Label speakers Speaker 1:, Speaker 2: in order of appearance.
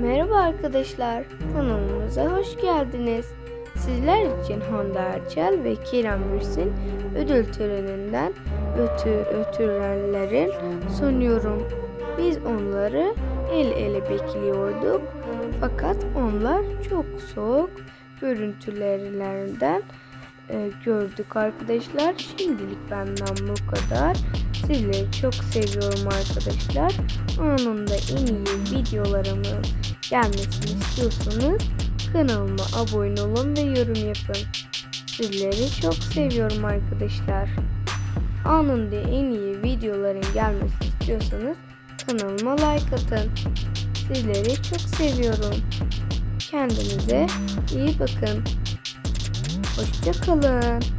Speaker 1: Merhaba arkadaşlar, kanalımıza hoş geldiniz. Sizler için Hande Erçel ve Kerem Bürsin ödül töreninden ötür ötürenlerin sunuyorum. Biz onları el ele bekliyorduk. Fakat onlar çok soğuk görüntülerinden e, gördük arkadaşlar. Şimdilik benden bu kadar. Sizleri çok seviyorum arkadaşlar. Anında en iyi videolarımın gelmesini istiyorsanız kanalıma abone olun ve yorum yapın. Sizleri çok seviyorum arkadaşlar. Anında en iyi videoların gelmesini istiyorsanız kanalıma like atın. Sizleri çok seviyorum. Kendinize iyi bakın. Hoşça kalın.